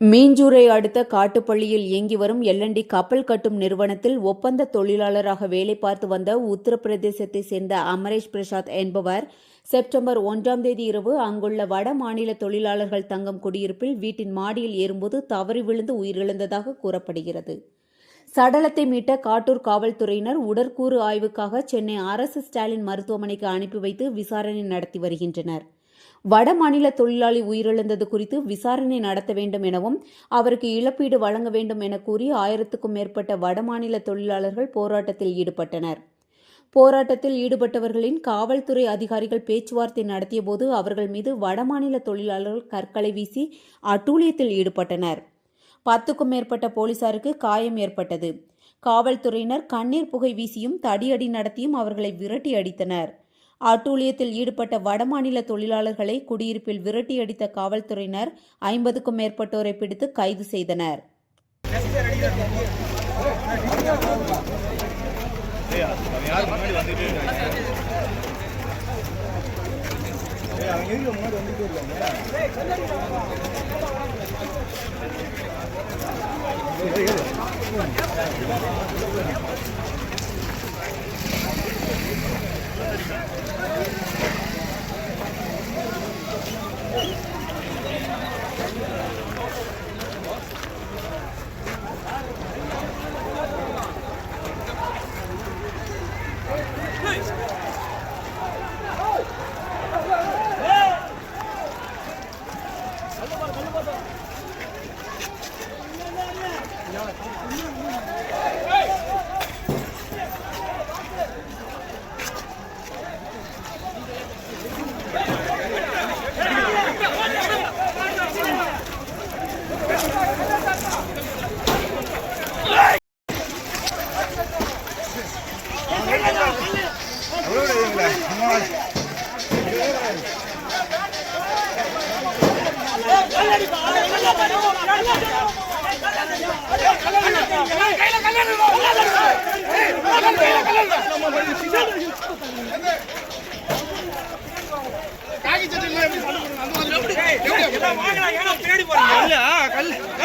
மீஞ்சூரை அடுத்த காட்டுப்பள்ளியில் இயங்கி வரும் எல்என்டி கப்பல் கட்டும் நிறுவனத்தில் ஒப்பந்த தொழிலாளராக வேலை பார்த்து வந்த உத்தரப்பிரதேசத்தை சேர்ந்த அமரேஷ் பிரசாத் என்பவர் செப்டம்பர் ஒன்றாம் தேதி இரவு அங்குள்ள வட மாநில தொழிலாளர்கள் தங்கும் குடியிருப்பில் வீட்டின் மாடியில் ஏறும்போது தவறி விழுந்து உயிரிழந்ததாக கூறப்படுகிறது. சடலத்தை மீட்ட காட்டூர் காவல்துறையினர் உடற்கூறு ஆய்வுக்காக சென்னை அரசு ஸ்டாலின் மருத்துவமனைக்கு அனுப்பி வைத்து விசாரணை நடத்தி வருகின்றனர். வட மாநில தொழிலாளி உயிரிழந்தது குறித்து விசாரணை நடத்த வேண்டும் எனவும் அவருக்கு இழப்பீடு வழங்க வேண்டும் என கூறி ஆயிரத்துக்கும் மேற்பட்ட வடமாநில தொழிலாளர்கள் போராட்டத்தில் ஈடுபட்டனர். போராட்டத்தில் ஈடுபட்டவர்களின் காவல்துறை அதிகாரிகள் பேச்சுவார்த்தை நடத்தியபோது அவர்கள் மீது வடமாநில தொழிலாளர்கள் கற்களை வீசி அட்டூழியத்தில் ஈடுபட்டனர். பத்துக்கும் மேற்பட்ட போலீசாருக்கு காயம் ஏற்பட்டது. காவல்துறையினர் கண்ணீர் புகை வீசியும் தடியடி நடத்தியும் அவர்களை விரட்டி அடித்தனர். ஆட்டூழியத்தில் ஈடுபட்ட வடமாநில தொழிலாளர்களை குடியிருப்பில் விரட்டியடித்த காவல்துறையினர் ஐம்பதுக்கும் மேற்பட்டோரை பிடித்து கைது செய்தனர். Hello, hello, hello. Yeah, yeah, yeah. வாங்கலாம் ஏன்னா தேடி போறேன்